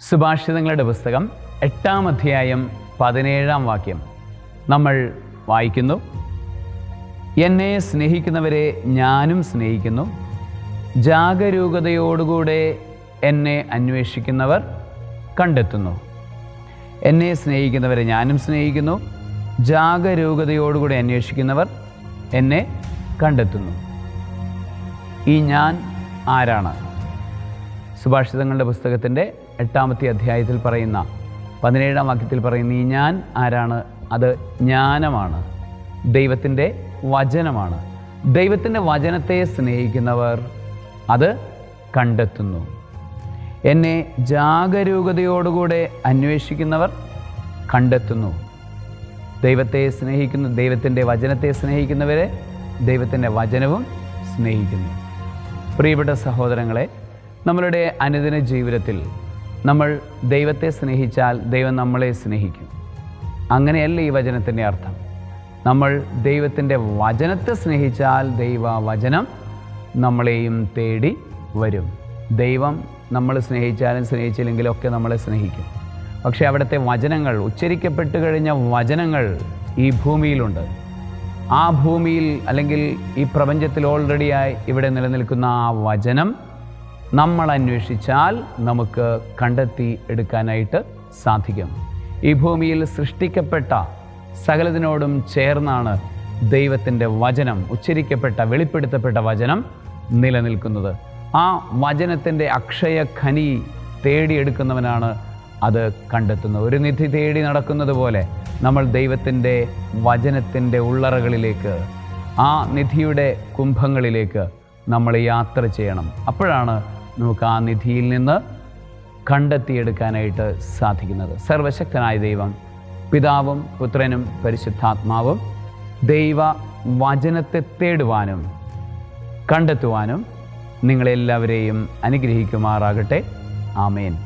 സുഭാഷിതങ്ങളുടെ പുസ്തകം എട്ടാം അധ്യായം പതിനേഴാം വാക്യം. നമ്മൾ വായിക്കുന്നു. എന്നെ സ്നേഹിക്കുന്നവരെ ഞാനും സ്നേഹിക്കുന്നു. ജാഗരൂകതയോടുകൂടെ എന്നെ അന്വേഷിക്കുന്നവർ കണ്ടെത്തുന്നു. എന്നെ സ്നേഹിക്കുന്നവരെ ഞാനും സ്നേഹിക്കുന്നു. ജാഗരൂകതയോടുകൂടെ അന്വേഷിക്കുന്നവർ എന്നെ കണ്ടെത്തുന്നു. ഈ ഞാൻ ആരാണ്? സുഭാഷിതങ്ങളുടെ പുസ്തകത്തിന്റെ എട്ടാമത്തെ അധ്യായത്തിൽ പറയുന്ന പതിനേഴാം വാക്യത്തിൽ പറയുന്ന ഈ ഞാൻ ആരാണ്? അത് ജ്ഞാനമാണ്. ദൈവത്തിന്റെ വചനമാണ്. ദൈവത്തിന്റെ വചനത്തെ സ്നേഹിക്കുന്നവർ അത് കണ്ടെത്തുന്നു. എന്നെ ജാഗരൂകതയോടുകൂടെ അന്വേഷിക്കുന്നവർ കണ്ടെത്തുന്നു. ദൈവത്തെ സ്നേഹിക്കുന്ന ദൈവത്തിന്റെ വചനത്തെ സ്നേഹിക്കുന്നവരെ ദൈവത്തിന്റെ വചനവും സ്നേഹിക്കുന്നു. പ്രിയപ്പെട്ട സഹോദരങ്ങളെ നമ്മളുടെ അനുദിന ജീവിതത്തിൽ നമ്മൾ ദൈവത്തെ സ്നേഹിച്ചാൽ ദൈവം നമ്മളെ സ്നേഹിക്കും. അങ്ങനെയല്ല ഈ വചനത്തിന്റെ അർത്ഥം? നമ്മൾ ദൈവത്തിന്റെ വചനത്തെ സ്നേഹിച്ചാൽ ദൈവ വചനം നമ്മളെയും തേടി വരും. ദൈവം നമ്മൾ സ്നേഹിച്ചാലും സ്നേഹിച്ചില്ലെങ്കിലും ഒക്കെ നമ്മളെ സ്നേഹിക്കും. പക്ഷേ അവിടുത്തെ വചനങ്ങൾ ഉച്ചരിക്കപ്പെട്ട് കഴിഞ്ഞ വചനങ്ങൾ ഈ ഭൂമിയിലുണ്ട്. ആ ഭൂമിയിൽ അല്ലെങ്കിൽ ഈ പ്രപഞ്ചത്തിൽ ഓൾറെഡിയായി ഇവിടെ നിലനിൽക്കുന്ന ആ വചനം നമ്മൾ അന്വേഷിച്ചാൽ നമുക്ക് കണ്ടെത്തി എടുക്കാനായിട്ട് സാധിക്കും. ഈ ഭൂമിയിൽ സൃഷ്ടിക്കപ്പെട്ട സകലതിനോടും ചേർന്നാണ് ദൈവത്തിന്റെ വചനം ഉച്ചരിക്കപ്പെട്ട വെളിപ്പെടുത്തപ്പെട്ട വചനം നിലനിൽക്കുന്നത്. ആ വചനത്തിന്റെ അക്ഷയ ഖനി തേടിയെടുക്കുന്നവനാണ് അത് കണ്ടെത്തുന്നത്. ഒരു നിധി തേടി നടക്കുന്നത് പോലെ നമ്മൾ ദൈവത്തിന്റെ വചനത്തിന്റെ ഉള്ളറകളിലേക്ക് ആ നിധിയുടെ കുംഭങ്ങളിലേക്ക് നമ്മൾ യാത്ര ചെയ്യണം. അപ്പോഴാണ് നമുക്ക് ആ നിധിയിൽ നിന്ന് കണ്ടെത്തിയെടുക്കാനായിട്ട് സാധിക്കുന്നത്. സർവശക്തനായ ദൈവം പിതാവും പുത്രനും പരിശുദ്ധാത്മാവും ദൈവ വചനത്തെ തേടുവാനും കണ്ടെത്തുവാനും നിങ്ങളെല്ലാവരെയും അനുഗ്രഹിക്കുമാറാകട്ടെ. ആമേൻ.